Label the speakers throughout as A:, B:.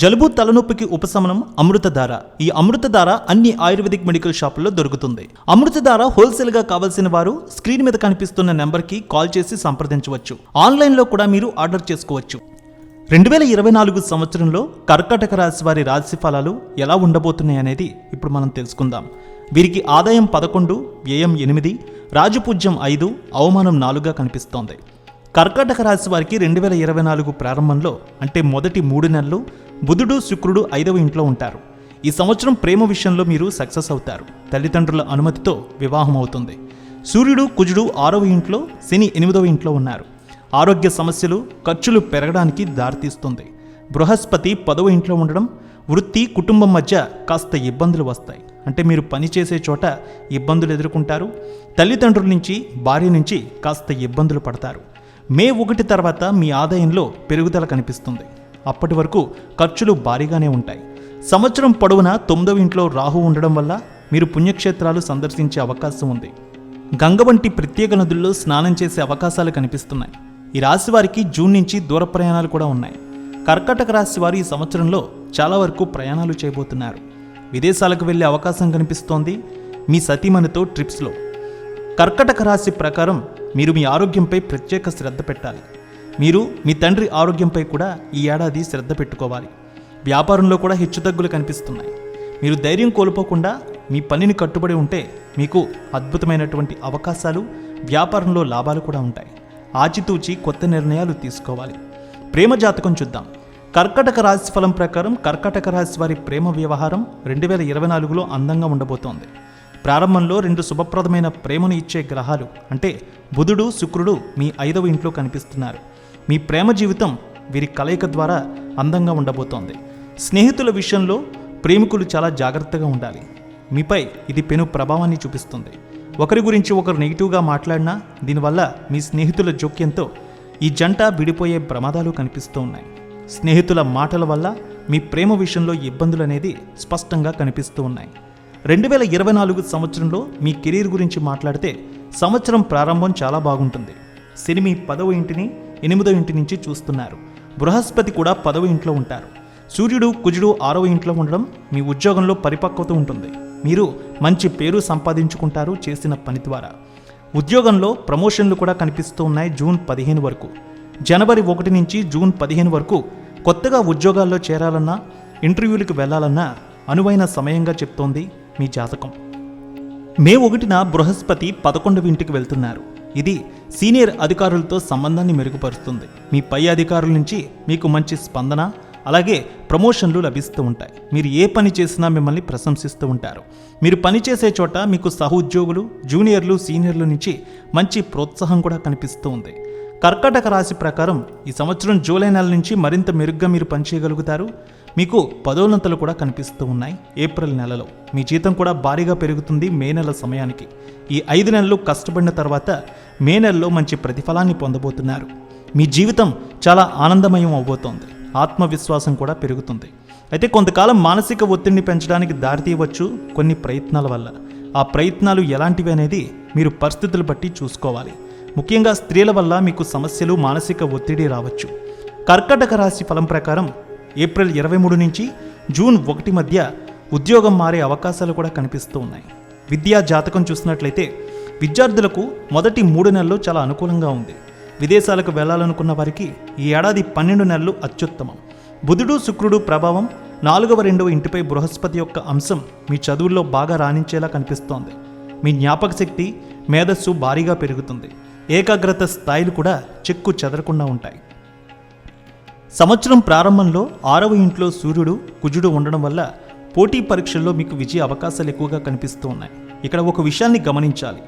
A: జలుబు తలనొప్పికి ఉపశమనం అమృతధార. ఈ అమృతధార అన్ని ఆయుర్వేదిక్ మెడికల్ షాపుల్లో దొరుకుతుంది. అమృతధార హోల్సేల్గా కావాల్సిన వారు స్క్రీన్ మీద కనిపిస్తున్న నెంబర్కి కాల్ చేసి సంప్రదించవచ్చు. ఆన్లైన్లో కూడా మీరు ఆర్డర్ చేసుకోవచ్చు. రెండు వేల ఇరవై నాలుగు సంవత్సరంలో కర్కాటక రాశి వారి రాశి ఫలాలు ఎలా ఉండబోతున్నాయి అనేది ఇప్పుడు మనం తెలుసుకుందాం. వీరికి ఆదాయం పదకొండు వ్యయం ఎనిమిది రాజపూజ్యం ఐదు అవమానం నాలుగుగా కనిపిస్తోంది. కర్కాటక రాశి వారికి రెండు వేల ఇరవై నాలుగు ప్రారంభంలో అంటే మొదటి మూడు నెలలు బుధుడు శుక్రుడు ఐదవ ఇంట్లో ఉంటారు. ఈ సంవత్సరం ప్రేమ విషయంలో మీరు సక్సెస్ అవుతారు. తల్లిదండ్రుల అనుమతితో వివాహం అవుతుంది. సూర్యుడు కుజుడు ఆరవ ఇంట్లో శని ఎనిమిదవ ఇంట్లో ఉన్నారు. ఆరోగ్య సమస్యలు ఖర్చులు పెరగడానికి దారితీస్తుంది. బృహస్పతి పదవ ఇంట్లో ఉండడం వృత్తి కుటుంబం మధ్య కాస్త ఇబ్బందులు వస్తాయి. అంటే మీరు పనిచేసే చోట ఇబ్బందులు ఎదుర్కొంటారు. తల్లిదండ్రుల నుంచి భార్య నుంచి కాస్త ఇబ్బందులు పడతారు. మే ఒకటి తర్వాత మీ ఆదాయంలో పెరుగుదల కనిపిస్తుంది. అప్పటి వరకు ఖర్చులు భారీగానే ఉంటాయి. సంవత్సరం పొడవునా తొమ్మిదవ ఇంట్లో రాహు ఉండడం వల్ల మీరు పుణ్యక్షేత్రాలు సందర్శించే అవకాశం ఉంది. గంగ వంటి ప్రత్యేక నదుల్లో స్నానం చేసే అవకాశాలు కనిపిస్తున్నాయి. ఈ రాశి వారికి జూన్ నుంచి దూర ప్రయాణాలు కూడా ఉన్నాయి. కర్కటక రాశి వారు ఈ సంవత్సరంలో చాలా వరకు ప్రయాణాలు చేయబోతున్నారు. విదేశాలకు వెళ్ళే అవకాశం కనిపిస్తోంది. మీ సతీమణితో ట్రిప్స్లో. కర్కటక రాశి ప్రకారం మీరు మీ ఆరోగ్యంపై ప్రత్యేక శ్రద్ధ పెట్టాలి. మీరు మీ తండ్రి ఆరోగ్యంపై కూడా ఈ ఏడాది శ్రద్ధ పెట్టుకోవాలి. వ్యాపారంలో కూడా హెచ్చుతగ్గులు కనిపిస్తున్నాయి. మీరు ధైర్యం కోల్పోకుండా మీ పనిని కట్టుబడి ఉంటే మీకు అద్భుతమైనటువంటి అవకాశాలు వ్యాపారంలో లాభాలు కూడా ఉంటాయి. ఆచితూచి కొత్త నిర్ణయాలు తీసుకోవాలి. ప్రేమ జాతకం చూద్దాం. కర్కటక రాశి ఫలం ప్రకారం కర్కటక రాశి వారి ప్రేమ వ్యవహారం రెండు వేల ఇరవై నాలుగులో అందంగా ఉండబోతోంది. ప్రారంభంలో రెండు శుభప్రదమైన ప్రేమను ఇచ్చే గ్రహాలు అంటే బుధుడు శుక్రుడు మీ ఐదవ ఇంట్లో కనిపిస్తున్నారు. మీ ప్రేమ జీవితం వీరి కలయిక ద్వారా అందంగా ఉండబోతోంది. స్నేహితుల విషయంలో ప్రేమికులు చాలా జాగ్రత్తగా ఉండాలి. మీపై ఇది పెను ప్రభావాన్ని చూపిస్తుంది. ఒకరి గురించి ఒకరు నెగిటివ్గా మాట్లాడినా దీనివల్ల మీ స్నేహితుల జోక్యంతో ఈ జంట విడిపోయే ప్రమాదాలు కనిపిస్తూ ఉన్నాయి. స్నేహితుల మాటల వల్ల మీ ప్రేమ విషయంలో ఇబ్బందులు అనేది స్పష్టంగా కనిపిస్తూ ఉన్నాయి. రెండు వేల ఇరవై నాలుగు సంవత్సరంలో మీ కెరీర్ గురించి మాట్లాడితే సంవత్సరం ప్రారంభం చాలా బాగుంటుంది. సినిమీ పదవ ఇంటిని ఎనిమిదో ఇంటి నుంచి చూస్తున్నారు. బృహస్పతి కూడా పదవ ఇంట్లో ఉంటారు. సూర్యుడు కుజుడు ఆరవ ఇంట్లో ఉండడం మీ ఉద్యోగంలో పరిపక్వత ఉంటుంది. మీరు మంచి పేరు సంపాదించుకుంటారు చేసిన పని ద్వారా. ఉద్యోగంలో ప్రమోషన్లు కూడా కనిపిస్తూ ఉన్నాయి జూన్ పదిహేను వరకు. జనవరి ఒకటి నుంచి జూన్ పదిహేను వరకు కొత్తగా ఉద్యోగాల్లో చేరాలన్నా ఇంటర్వ్యూలకు వెళ్ళాలన్నా అనువైన సమయంగా చెప్తోంది మీ జాతకం. మే ఒకటిన బృహస్పతి పదకొండవ ఇంటికి వెళ్తున్నారు. ఇది సీనియర్ అధికారులతో సంబంధాన్ని మెరుగుపరుస్తుంది. మీ పై అధికారుల నుంచి మీకు మంచి స్పందన అలాగే ప్రమోషన్లు లభిస్తూ ఉంటాయి. మీరు ఏ పని చేసినా మిమ్మల్ని ప్రశంసిస్తూ ఉంటారు. మీరు పనిచేసే చోట మీకు సహోద్యోగులు జూనియర్లు సీనియర్ల నుంచి మంచి ప్రోత్సాహం కూడా కనిపిస్తూ ఉంది. కర్కాటక రాశి ప్రకారం ఈ సంవత్సరం జూలై నెల నుంచి మరింత మెరుగ్గా మీరు పనిచేయగలుగుతారు. మీకు పదోన్నతలు కూడా కనిపిస్తూ ఉన్నాయి. ఏప్రిల్ నెలలో మీ జీతం కూడా భారీగా పెరుగుతుంది మే నెల సమయానికి. ఈ ఐదు నెలలు కష్టపడిన తర్వాత మే నెలలో మంచి ప్రతిఫలాన్ని పొందబోతున్నారు. మీ జీవితం చాలా ఆనందమయం అవబోతోంది. ఆత్మవిశ్వాసం కూడా పెరుగుతుంది. అయితే కొంతకాలం మానసిక ఒత్తిడిని పెంచడానికి దారితీయవచ్చు కొన్ని ప్రయత్నాల వల్ల. ఆ ప్రయత్నాలు ఎలాంటివి అనేది మీరు పరిస్థితులు బట్టి చూసుకోవాలి. ముఖ్యంగా స్త్రీల వల్ల మీకు సమస్యలు మానసిక ఒత్తిడి రావచ్చు. కర్కటక రాశి ఫలం ప్రకారం ఏప్రిల్ ఇరవై మూడు నుంచి జూన్ ఒకటి మధ్య ఉద్యోగం మారే అవకాశాలు కూడా కనిపిస్తూ ఉన్నాయి. విద్యా జాతకం చూసినట్లయితే విద్యార్థులకు మొదటి మూడు నెలలు చాలా అనుకూలంగా ఉంది. విదేశాలకు వెళ్ళాలనుకున్న వారికి ఈ ఏడాది పన్నెండు నెలలు అత్యుత్తమం. బుధుడు శుక్రుడు ప్రభావం నాలుగవ రెండవ ఇంటిపై బృహస్పతి యొక్క అంశం మీ చదువుల్లో బాగా రాణించేలా కనిపిస్తోంది. మీ జ్ఞాపక శక్తి మేధస్సు భారీగా పెరుగుతుంది. ఏకాగ్రత స్థాయిలు కూడా చెక్కు చెదరకుండా ఉంటాయి. సంవత్సరం ప్రారంభంలో ఆరవ ఇంట్లో సూర్యుడు కుజుడు ఉండడం వల్ల పోటీ పరీక్షల్లో మీకు విజయ అవకాశాలు ఎక్కువగా కనిపిస్తూ ఉన్నాయి ఇక్కడ ఒక విషయాన్ని గమనించాలి.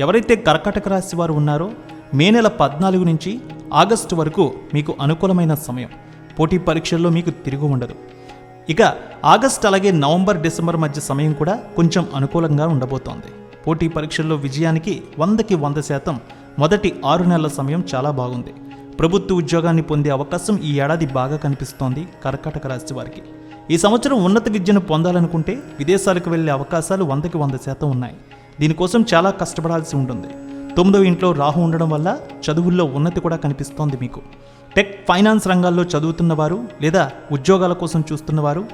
A: ఎవరైతే కర్కాటక రాశి వారు ఉన్నారో మే నెల పద్నాలుగు నుంచి ఆగస్టు వరకు మీకు అనుకూలమైన సమయం. పోటీ పరీక్షల్లో మీకు తిరిగి ఉండదు. ఇక ఆగస్ట్ అలాగే నవంబర్ డిసెంబర్ మధ్య సమయం కూడా కొంచెం అనుకూలంగా ఉండబోతోంది. పోటీ పరీక్షల్లో విజయానికి వందకి వంద శాతం మొదటి ఆరు నెలల సమయం చాలా బాగుంది. ప్రభుత్వ ఉద్యోగాన్ని పొందే అవకాశం ఈ ఏడాది బాగా కనిపిస్తోంది కర్కాటక రాశి వారికి. ఈ సంవత్సరం ఉన్నత విద్యను పొందాలనుకుంటే విదేశాలకు వెళ్ళే అవకాశాలు వందకి వంద శాతం ఉన్నాయి. దీనికోసం చాలా కష్టపడాల్సి ఉంటుంది. తొమ్మిదవ ఇంట్లో రాహు ఉండడం వల్ల చదువుల్లో ఉన్నతి కూడా కనిపిస్తోంది మీకు. టెక్ ఫైనాన్స్ రంగాల్లో చదువుతున్నవారు లేదా ఉద్యోగాల కోసం చూస్తున్నవారు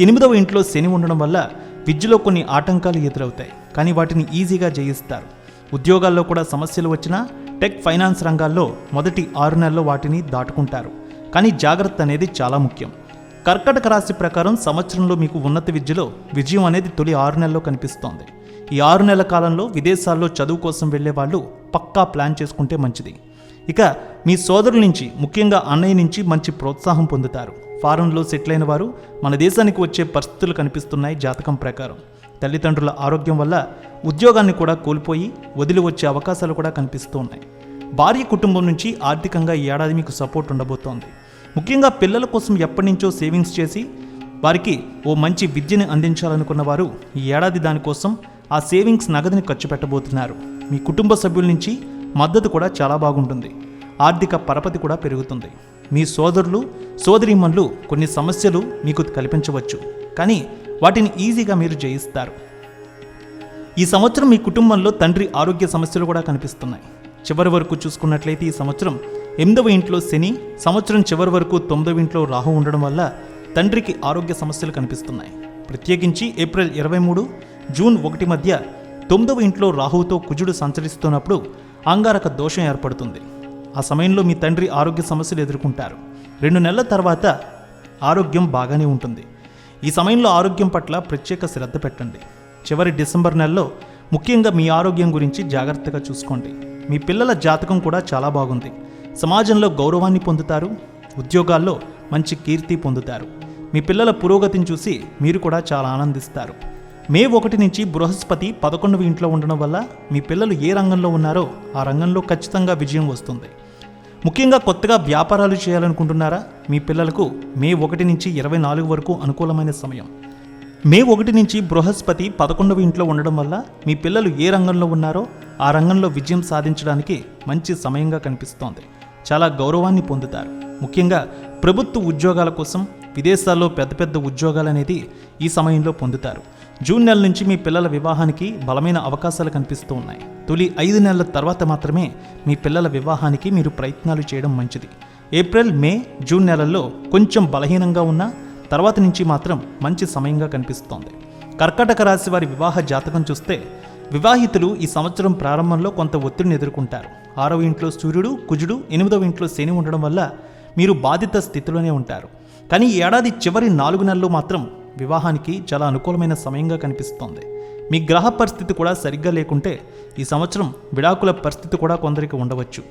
A: ఎనిమిదవ ఇంట్లో శని ఉండడం వల్ల విద్యలో కొన్ని ఆటంకాలు ఎదురవుతాయి. కానీ వాటిని ఈజీగా జయిస్తారు. ఉద్యోగాల్లో కూడా సమస్యలు వచ్చినా టెక్ ఫైనాన్స్ రంగాల్లో మొదటి ఆరు నెలల్లో వాటిని దాటుకుంటారు. కానీ జాగ్రత్త అనేది చాలా ముఖ్యం. కర్కటక రాశి ప్రకారం సంవత్సరంలో మీకు ఉన్నత విద్యలో విజయం అనేది తొలి ఆరు నెలల్లో కనిపిస్తోంది. ఈ ఆరు నెలల కాలంలో విదేశాల్లో చదువు కోసం వెళ్ళే వాళ్ళు పక్కా ప్లాన్ చేసుకుంటే మంచిది. ఇక మీ సోదరుల నుంచి ముఖ్యంగా అన్నయ్య నుంచి మంచి ప్రోత్సాహం పొందుతారు. ఫారెన్లో సెటిల్ అయిన వారు మన దేశానికి వచ్చే పరిస్థితులు కనిపిస్తున్నాయి జాతకం ప్రకారం. తల్లిదండ్రుల ఆరోగ్యం వల్ల ఉద్యోగాన్ని కూడా కోల్పోయి వదిలి వచ్చే అవకాశాలు కూడా కనిపిస్తూ ఉన్నాయి. భార్య కుటుంబం నుంచి ఆర్థికంగా ఈ ఏడాది మీకు సపోర్ట్ ఉండబోతోంది. ముఖ్యంగా పిల్లల కోసం ఎప్పటి నుంచో సేవింగ్స్ చేసి వారికి ఓ మంచి విద్యని అందించాలనుకున్న వారు ఈ ఏడాది దానికోసం ఆ సేవింగ్స్ నగదుని ఖర్చు పెట్టబోతున్నారు. మీ కుటుంబ సభ్యుల నుంచి మద్దతు కూడా చాలా బాగుంటుంది. ఆర్థిక పరపతి కూడా పెరుగుతుంది. మీ సోదరులు సోదరీమణులు కొన్ని సమస్యలు మీకు కల్పించవచ్చు. కానీ వాటిని ఈజీగా మీరు జయిస్తారు. ఈ సంవత్సరం మీ కుటుంబంలో తండ్రి ఆరోగ్య సమస్యలు కూడా కనిపిస్తున్నాయి. చివరి వరకు చూసుకున్నట్లయితే ఈ సంవత్సరం ఎనిమిదవ ఇంట్లో శని సంవత్సరం చివరి వరకు తొమ్మిదవ ఇంట్లో రాహు ఉండడం వల్ల తండ్రికి ఆరోగ్య సమస్యలు కనిపిస్తున్నాయి. ప్రత్యేకించి ఏప్రిల్ ఇరవై మూడు జూన్ ఒకటి మధ్య తొమ్మిదవ ఇంట్లో రాహువుతో కుజుడు సంచరిస్తున్నప్పుడు అంగారక దోషం ఏర్పడుతుంది. ఆ సమయంలో మీ తండ్రి ఆరోగ్య సమస్యలు ఎదుర్కొంటారు. రెండు నెలల తర్వాత ఆరోగ్యం బాగానే ఉంటుంది. ఈ సమయంలో ఆరోగ్యం పట్ల ప్రత్యేక శ్రద్ధ పెట్టండి. చివరి డిసెంబర్ నెలలో ముఖ్యంగా మీ ఆరోగ్యం గురించి జాగ్రత్తగా చూసుకోండి. మీ పిల్లల జాతకం కూడా చాలా బాగుంది. సమాజంలో గౌరవాన్ని పొందుతారు. ఉద్యోగాల్లో మంచి కీర్తి పొందుతారు. మీ పిల్లల పురోగతిని చూసి మీరు కూడా చాలా ఆనందిస్తారు. మే ఒకటి నుంచి బృహస్పతి పదకొండవ ఇంట్లో ఉండడం వల్ల మీ పిల్లలు ఏ రంగంలో ఉన్నారో ఆ రంగంలో ఖచ్చితంగా విజయం వస్తుంది. ముఖ్యంగా కొత్తగా వ్యాపారాలు చేయాలనుకుంటున్నారా? మీ పిల్లలకు మే ఒకటి నుంచి ఇరవై నాలుగు వరకు అనుకూలమైన సమయం. మే ఒకటి నుంచి బృహస్పతి పదకొండవ ఇంట్లో ఉండడం వల్ల మీ పిల్లలు ఏ రంగంలో ఉన్నారో ఆ రంగంలో విజయం సాధించడానికి మంచి సమయంగా కనిపిస్తోంది. చాలా గౌరవాన్ని పొందుతారు. ముఖ్యంగా ప్రభుత్వ ఉద్యోగాల కోసం విదేశాల్లో పెద్ద పెద్ద ఉద్యోగాలు అనేది ఈ సమయంలో పొందుతారు. జూన్ నెల నుంచి మీ పిల్లల వివాహానికి బలమైన అవకాశాలు కనిపిస్తూ ఉన్నాయి. తొలి ఐదు నెలల తర్వాత మాత్రమే మీ పిల్లల వివాహానికి మీరు ప్రయత్నాలు చేయడం మంచిది. ఏప్రిల్ మే జూన్ నెలల్లో కొంచెం బలహీనంగా ఉన్న తర్వాత నుంచి మాత్రం మంచి సమయంగా కనిపిస్తోంది. కర్కాటక రాశి వారి వివాహ జాతకం చూస్తే వివాహితులు ఈ సంవత్సరం ప్రారంభంలో కొంత ఒత్తిడిని ఎదుర్కొంటారు. ఆరవ ఇంట్లో సూర్యుడు కుజుడు ఎనిమిదవ ఇంట్లో శని ఉండడం వల్ల మీరు బాధిత స్థితిలోనే ఉంటారు. కానీ ఏడాది చివరి నాలుగు నెలలు మాత్రం వివాహానికి చాలా అనుకూలమైన సమయంగా కనిపిస్తోంది. మీ గ్రహ పరిస్థితి కూడా సరిగ్గా లేకుంటే ఈ సంవత్సరం విడాకుల పరిస్థితి కూడా కొందరికి ఉండవచ్చు.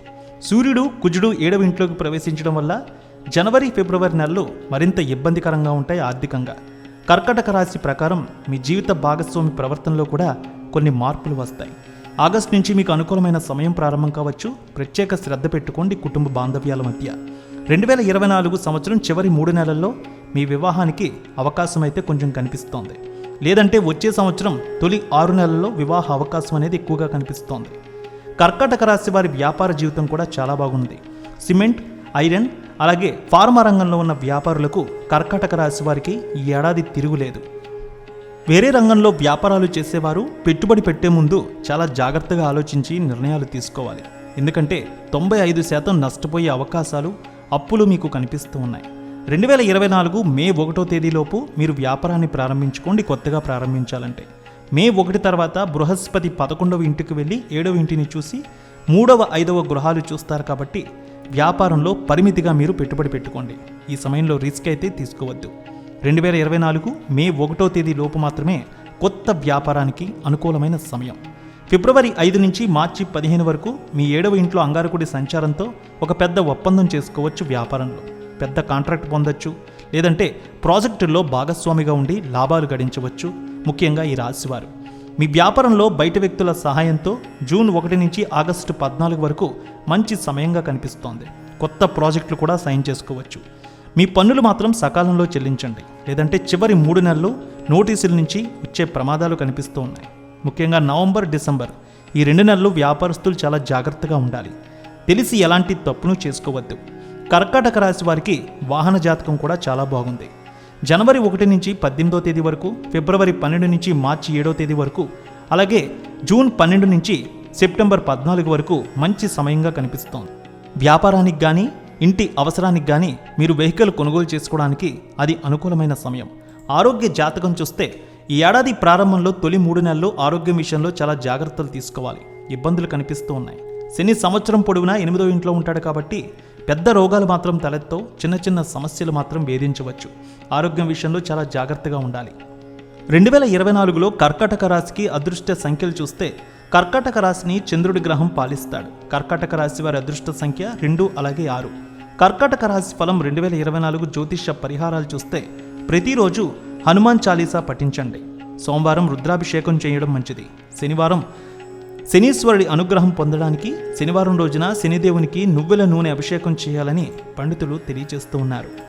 A: సూర్యుడు కుజుడు ఏడవ ఇంట్లోకి ప్రవేశించడం వల్ల జనవరి ఫిబ్రవరి నెలలు మరింత ఇబ్బందికరంగా ఉంటాయి ఆర్థికంగా. కర్కటక రాశి ప్రకారం మీ జీవిత భాగస్వామి ప్రవర్తనలో కూడా కొన్ని మార్పులు వస్తాయి. ఆగస్టు నుంచి మీకు అనుకూలమైన సమయం ప్రారంభం కావచ్చు. ప్రత్యేక శ్రద్ధ పెట్టుకోండి కుటుంబ బాంధవ్యాల మధ్య. రెండు వేల ఇరవై నాలుగు సంవత్సరం చివరి మూడు నెలల్లో మీ వివాహానికి అవకాశం అయితే కొంచెం కనిపిస్తోంది. లేదంటే వచ్చే సంవత్సరం తొలి ఆరు నెలల్లో వివాహ అవకాశం అనేది ఎక్కువగా కనిపిస్తోంది. కర్కాటక రాశి వారి వ్యాపార జీవితం కూడా చాలా బాగుంది. సిమెంట్ ఐరన్ అలాగే ఫార్మా రంగంలో ఉన్న వ్యాపారులకు కర్కాటక రాశి వారికి ఈ ఏడాది తిరుగులేదు వేరే రంగంలో వ్యాపారాలు చేసేవారు పెట్టుబడి పెట్టే ముందు చాలా జాగ్రత్తగా ఆలోచించి నిర్ణయాలు తీసుకోవాలి. ఎందుకంటే తొంభై ఐదు శాతం నష్టపోయే అవకాశాలు అప్పులు మీకు కనిపిస్తూ ఉన్నాయి. రెండు వేల ఇరవై నాలుగు మే ఒకటో తేదీలోపు మీరు వ్యాపారాన్ని ప్రారంభించుకోండి కొత్తగా ప్రారంభించాలంటే. మే ఒకటి తర్వాత బృహస్పతి పదకొండవ ఇంటికి వెళ్ళి ఏడవ ఇంటిని చూసి మూడవ ఐదవ గృహాలు చూస్తారు కాబట్టి వ్యాపారంలో పరిమితిగా మీరు పెట్టుబడి పెట్టుకోండి. ఈ సమయంలో రిస్క్ అయితే తీసుకోవద్దు. రెండు వేల ఇరవై నాలుగు మే ఒకటో తేదీ లోపు మాత్రమే కొత్త వ్యాపారానికి అనుకూలమైన సమయం. ఫిబ్రవరి ఐదు నుంచి మార్చి పదిహేను వరకు మీ ఏడవ ఇంట్లో అంగారకుడి సంచారంతో ఒక పెద్ద ఒప్పందం చేసుకోవచ్చు వ్యాపారంలో. పెద్ద కాంట్రాక్ట్ పొందొచ్చు. లేదంటే ప్రాజెక్టుల్లో భాగస్వామిగా ఉండి లాభాలు గడించవచ్చు. ముఖ్యంగా ఈ రాశివారు. మీ వ్యాపారంలో బయట వ్యక్తుల సహాయంతో జూన్ ఒకటి నుంచి ఆగస్టు పద్నాలుగు వరకు మంచి సమయంగా కనిపిస్తోంది. కొత్త ప్రాజెక్టులు కూడా సైన్ చేసుకోవచ్చు. మీ పన్నులు మాత్రం సకాలంలో చెల్లించండి. లేదంటే చివరి మూడు నెలలు నోటీసుల నుంచి వచ్చే ప్రమాదాలు కనిపిస్తూ ఉన్నాయి. ముఖ్యంగా నవంబర్ డిసెంబర్ ఈ రెండు నెలలు వ్యాపారస్తులు చాలా జాగ్రత్తగా ఉండాలి. తెలిసి ఎలాంటి తప్పును చేసుకోవద్దు. కర్కాటక రాశి వారికి వాహన జాతకం కూడా చాలా బాగుంది. జనవరి ఒకటి నుంచి పద్దెనిమిదో తేదీ వరకు ఫిబ్రవరి పన్నెండు నుంచి మార్చి ఏడో తేదీ వరకు అలాగే జూన్ పన్నెండు నుంచి సెప్టెంబర్ పద్నాలుగు వరకు మంచి సమయంగా కనిపిస్తోంది. వ్యాపారానికి కానీ ఇంటి అవసరానికి కానీ మీరు వెహికల్ కొనుగోలు చేసుకోవడానికి అది అనుకూలమైన సమయం. ఆరోగ్య జాతకం చూస్తే ఈ ఏడాది ప్రారంభంలో తొలి మూడు నెలలు ఆరోగ్యం విషయంలో చాలా జాగ్రత్తలు తీసుకోవాలి. ఇబ్బందులు కనిపిస్తూ ఉన్నాయి. శని సంవత్సరం పొడవునా ఎనిమిదో ఇంట్లో ఉంటాడు కాబట్టి పెద్ద రోగాలు మాత్రం తలెత్తవు చిన్న చిన్న సమస్యలు మాత్రం వేధించవచ్చు. ఆరోగ్యం విషయంలో చాలా జాగ్రత్తగా ఉండాలి. రెండు వేల ఇరవై నాలుగులో కర్కాటక రాశికి అదృష్ట సంఖ్యలు చూస్తే కర్కాటక రాశిని చంద్రుడి గ్రహం పాలిస్తాడు. కర్కాటక రాశి వారి అదృష్ట సంఖ్య రెండు అలాగే ఆరు. కర్కాటక రాశి ఫలం రెండు వేల ఇరవై నాలుగు జ్యోతిష్య పరిహారాలు చూస్తే ప్రతిరోజు హనుమాన్ చాలీసా పఠించండి. సోమవారం రుద్రాభిషేకం చేయడం మంచిది. శనివారం శనీశ్వరుడి అనుగ్రహం పొందడానికి శనివారం రోజున శనిదేవునికి నువ్వుల నూనె అభిషేకం చేయాలని పండితులు తెలియజేస్తూ ఉన్నారు.